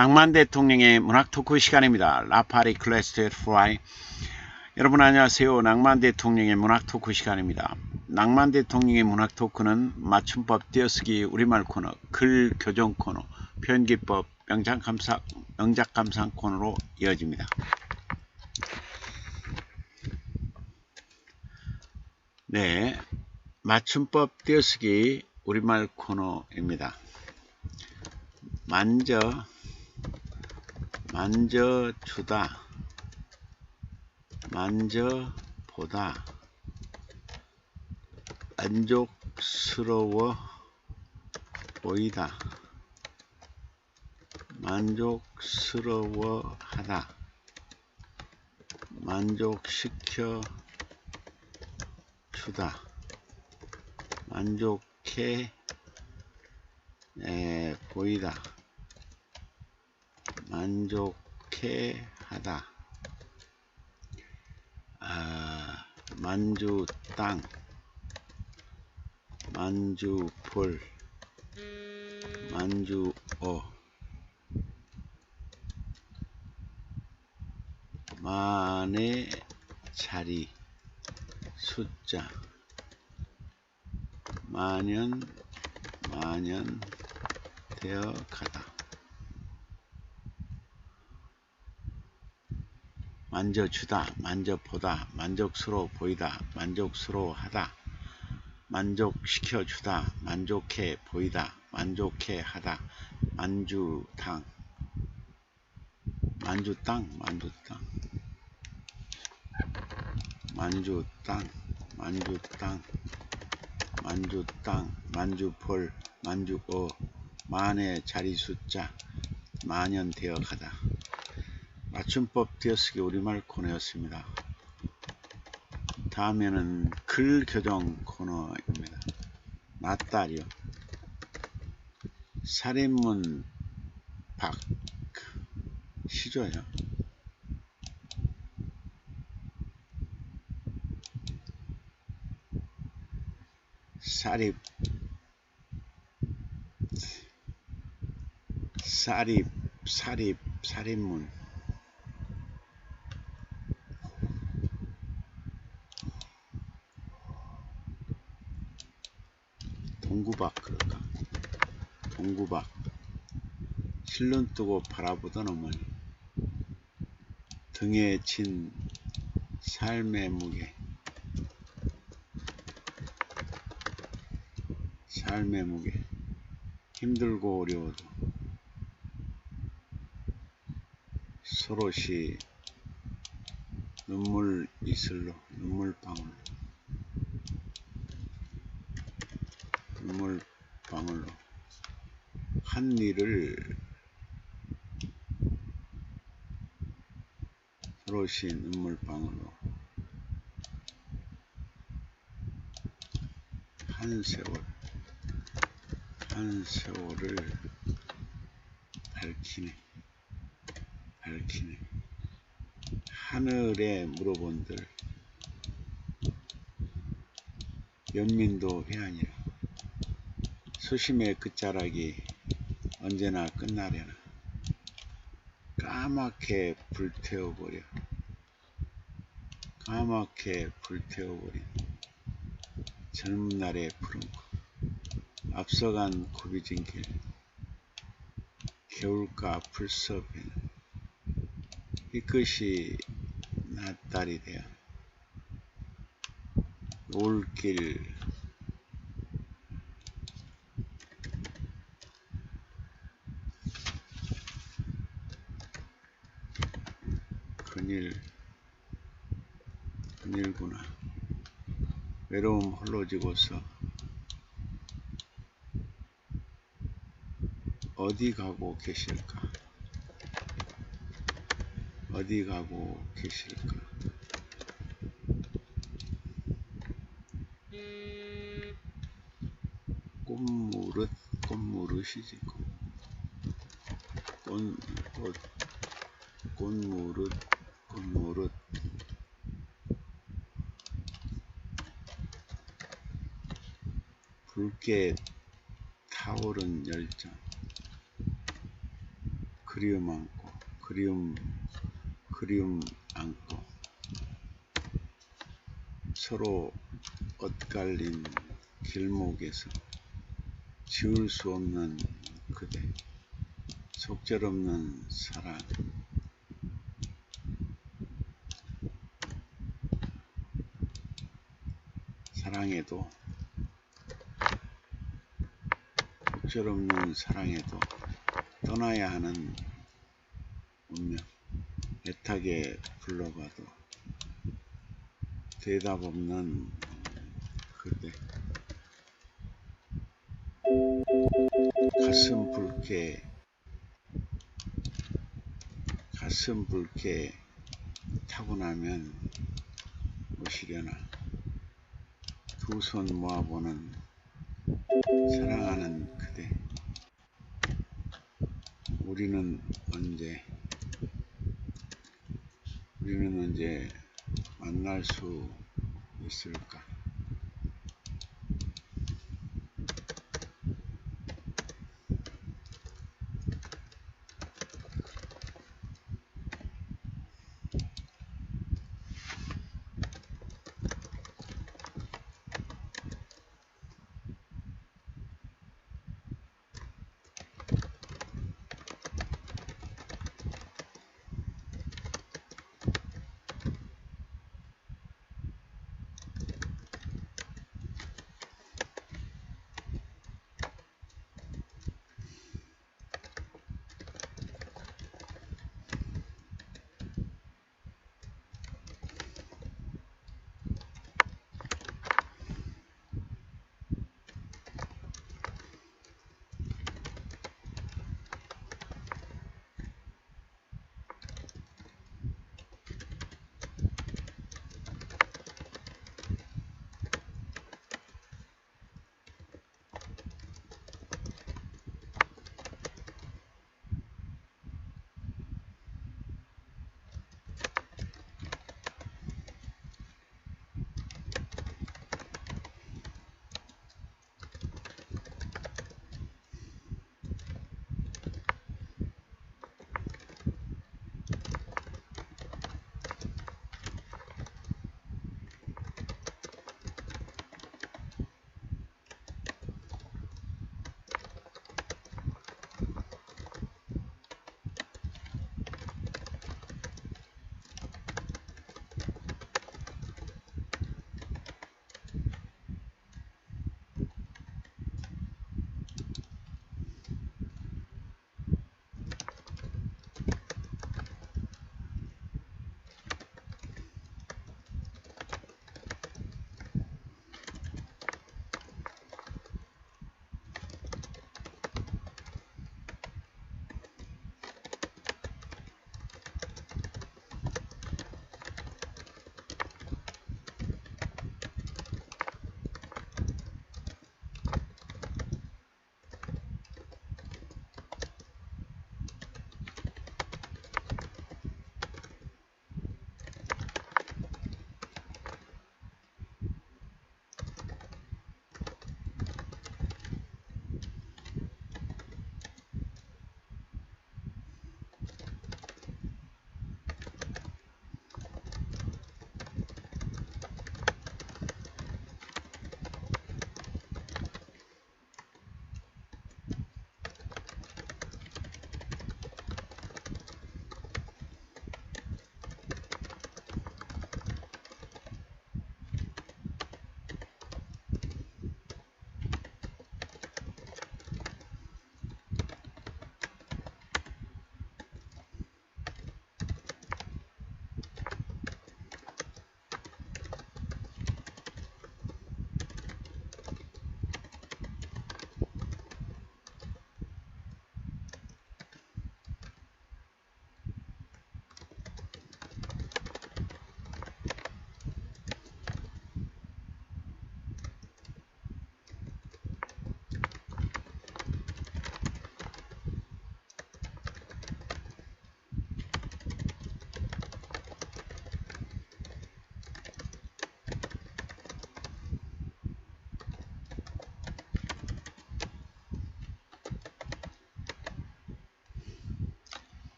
낭만 대통령의 문학 토크 시간입니다. 라파리 클래스트 프라이 여러분 안녕하세요. 낭만 대통령의 문학 토크 시간입니다. 낭만 대통령의 문학 토크는 맞춤법 띄어쓰기 우리말 코너, 글 교정 코너, 편기법 명작 감상, 명작 감상 코너로 이어집니다. 네, 맞춤법 띄어쓰기 우리말 코너입니다. 만져 만져주다. 만져보다. 만족스러워 보이다. 만족스러워 하다. 만족시켜 주다. 만족해 에, 보이다 만족해 하다. 아, 만주 땅. 만주 볼 만주 어. 만의 자리. 숫자. 만연 만연 되어 가다 만져주다, 만져보다, 만족스러워 보이다, 만족스러워하다, 만족시켜주다, 만족해 보이다, 만족해 하다, 만주당, 만주땅, 만주땅, 만주땅, 만주땅, 만주땅, 만주볼, 만주어, 만의 자리 숫자, 만연되어 가다. 맞춤법 띄어쓰기 우리말 코너였습니다. 다음에는 글 교정 코너입니다. 낫다리요. 살인문 박 시조요. 사립 사립 사립 살인문 동구박 그럴까? 동구박. 실눈 뜨고 바라보던 어머니. 등에 진 삶의 무게. 삶의 무게. 힘들고 어려워도 서로시 눈물 이슬로 눈물 방울로 눈물방울로 한 일을 서로시 눈물방울로 한 세월 한 세월을 밝히네 밝히네. 하늘에 물어본들 연민도 회한이라. 수심의 끝자락이 언제나 끝나려나. 까맣게 불태워버려. 까맣게 불태워버린 젊은 날의 푸른 코 앞서간 굽이진 길 겨울가 풀숲에는 희끗이 낫달이 되어 올길 큰일 큰일구나. 외로움 홀로 지고서 어디 가고 계실까? 어디 가고 계실까? 꽃무릇 꽃무릇이지 꽃, 꽃, 꽃무릇 꽃무릇 붉게 타오른 열정 그리움 안고 그리움 그리움 안고 서로 엇갈린 길목에서 지울 수 없는 그대 속절없는 사랑 사랑에도 속절없는 사랑에도 떠나야 하는 운명 애타게 불러봐도 대답 없는 그대. 가슴 붉게 가슴 붉게 타고 나면 오시려나 두 손 모아보는 사랑하는 그대. 우리는 언제 우리는 언제 만날 수 있을까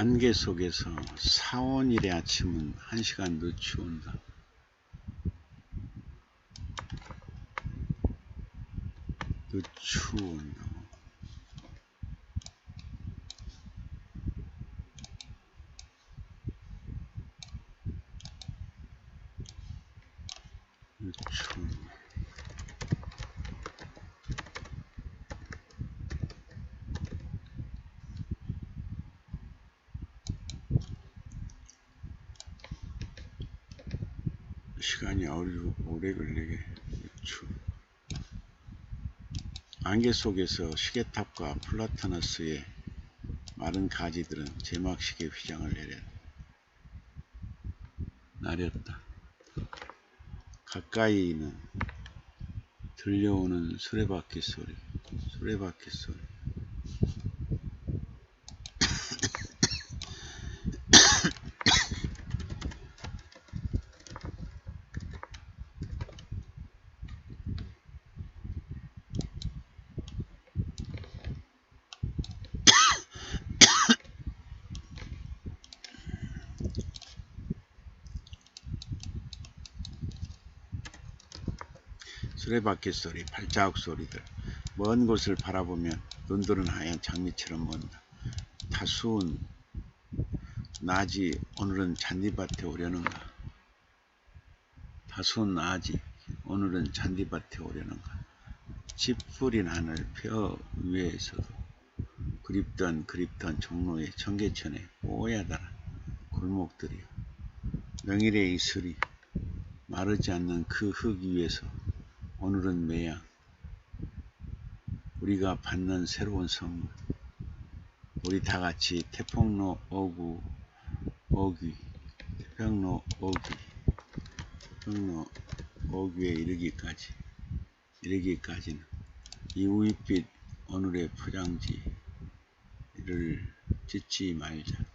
안개 속에서 사원일의 아침은 한 시간 늦추 온다. 늦추 온다. 늦추온다. 시간이 오래, 오래 걸리게 추. 안개 속에서 시계탑과 플라타너스의 마른 가지들은 제막식의 휘장을 내렸다. 나렸다. 가까이는 들려오는 수레바퀴 소리, 수레바퀴 소리. 수레바퀴 소리, 발자국 소리들, 먼 곳을 바라보면 눈들은 하얀 장미처럼 먼다. 다수은 낮이 오늘은 잔디밭에 오려는가? 다수은 낮이 오늘은 잔디밭에 오려는가? 찌푸린 하늘 펴 위에서도 그립던 그립던 종로의 청계천에 뽀얗다란 골목들이요. 명일의 이슬이 마르지 않는 그 흙 위에서 오늘은 매양 우리가 받는 새로운 선물. 우리 다같이 태평로 어구 어귀 태평로 어귀 태평로 어귀에 이르기까지 이르기까지는 이 우윳빛 오늘의 포장지를 찢지 말자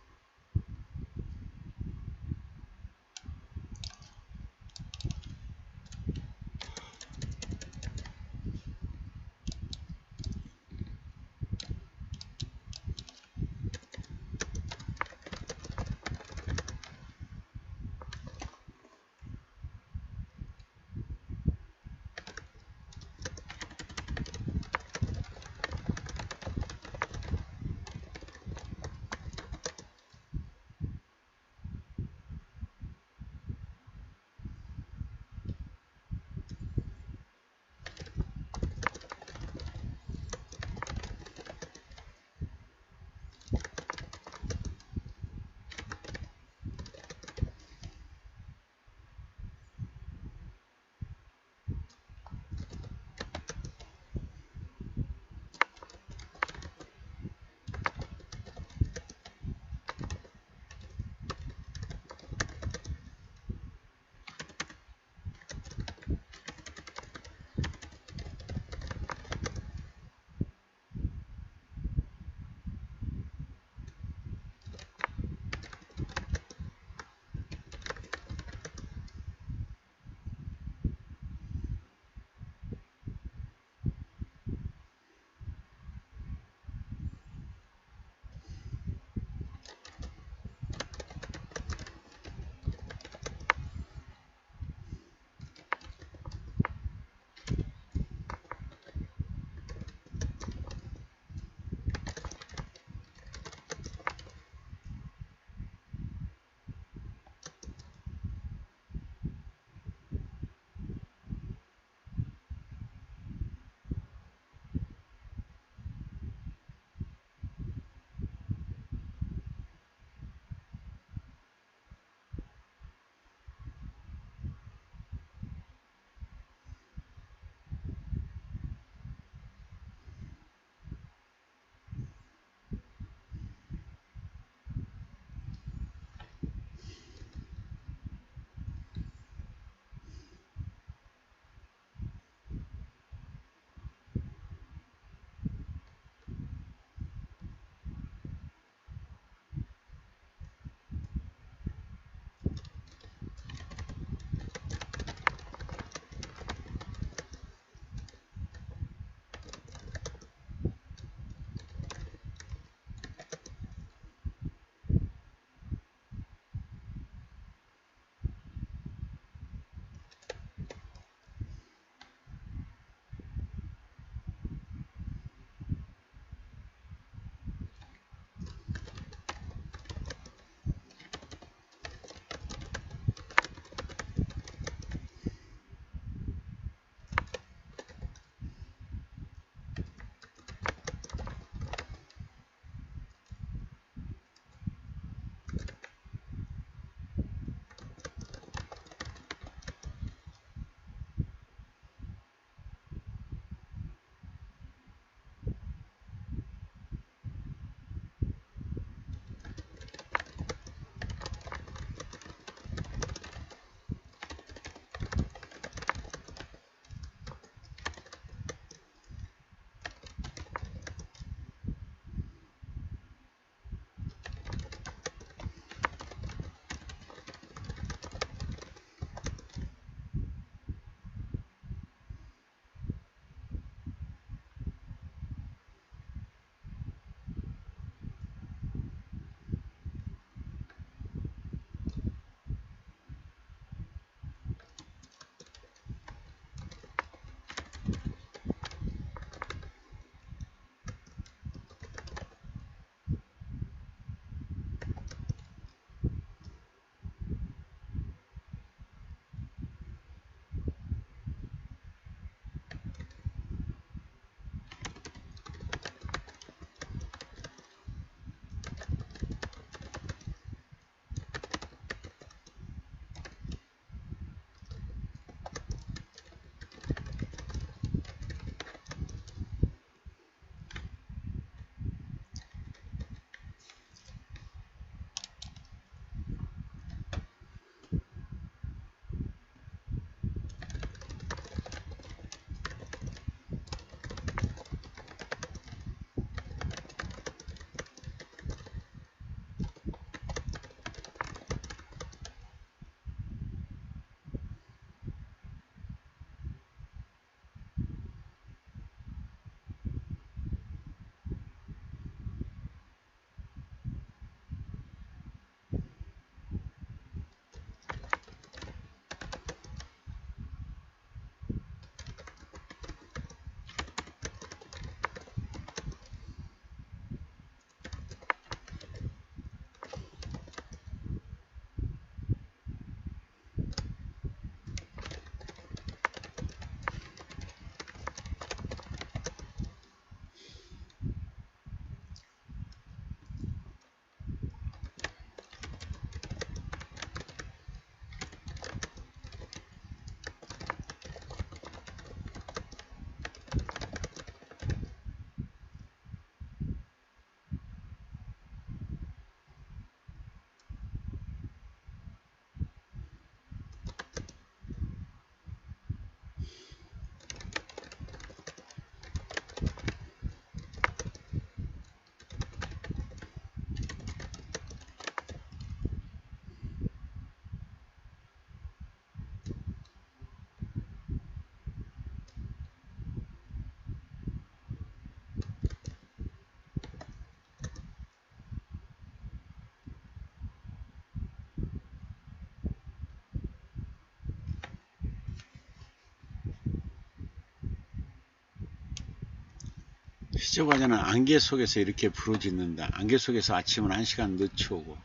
시조과자는 안개 속에서 이렇게 부르짖는다. 안개 속에서 아침은 한 시간 늦추고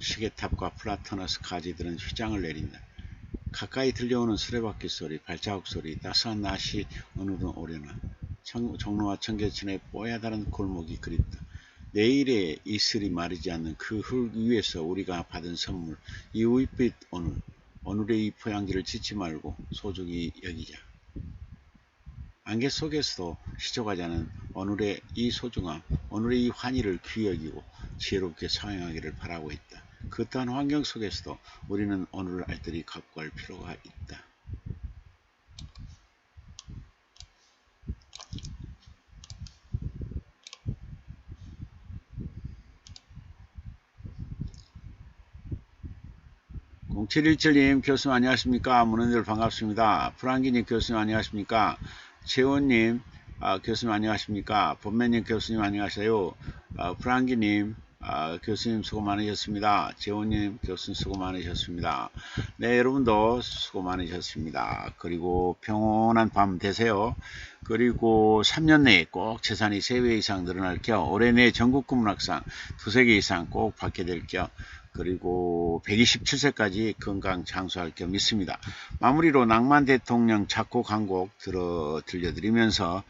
시계탑과 플라토너스 가지들은 휘장을 내린다. 가까이 들려오는 수레바퀴 소리, 발자국 소리, 따스한 낮이 오늘은 오려나. 청, 종로와 청계천의 뽀얗다는 골목이 그립다. 내일의 이슬이 마르지 않는 그 흙 위에서 우리가 받은 선물, 이 우윳빛 오늘, 오늘의 이 포양지를 짓지 말고 소중히 여기자. 안개 속에서도 시조가자는 오늘의 이 소중함, 오늘의 이 환희를 귀히 여기고 지혜롭게 사용하기를 바라고 있다. 그 또한 환경 속에서도 우리는 오늘을 알뜰히 갈 필요가 있다. 공칠일칠님 교수님 안녕하십니까 문원들 반갑습니다 프랑기님 교수님 안녕하십니까 재원님 아, 교수님 안녕하십니까? 본매님 교수님 안녕하세요. 아, 프랑기님 아, 교수님 수고 많으셨습니다. 재원님 교수님 수고 많으셨습니다. 네 여러분도 수고 많으셨습니다. 그리고 평온한 밤 되세요. 그리고 3년 내에 꼭 재산이 3배 이상 늘어날 겸 올해 내 전국 구문학상 두세 개 이상 꼭 받게 될겸 그리고 127세까지 건강 장수할 겸 있습니다. 마무리로 낭만 대통령 작곡 한 곡 들어 들려드리면서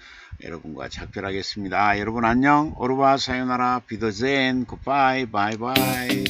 여러분과 작별하겠습니다. 여러분 안녕. 오르바 사요나라. 비더젠. 굿바이. 바이바이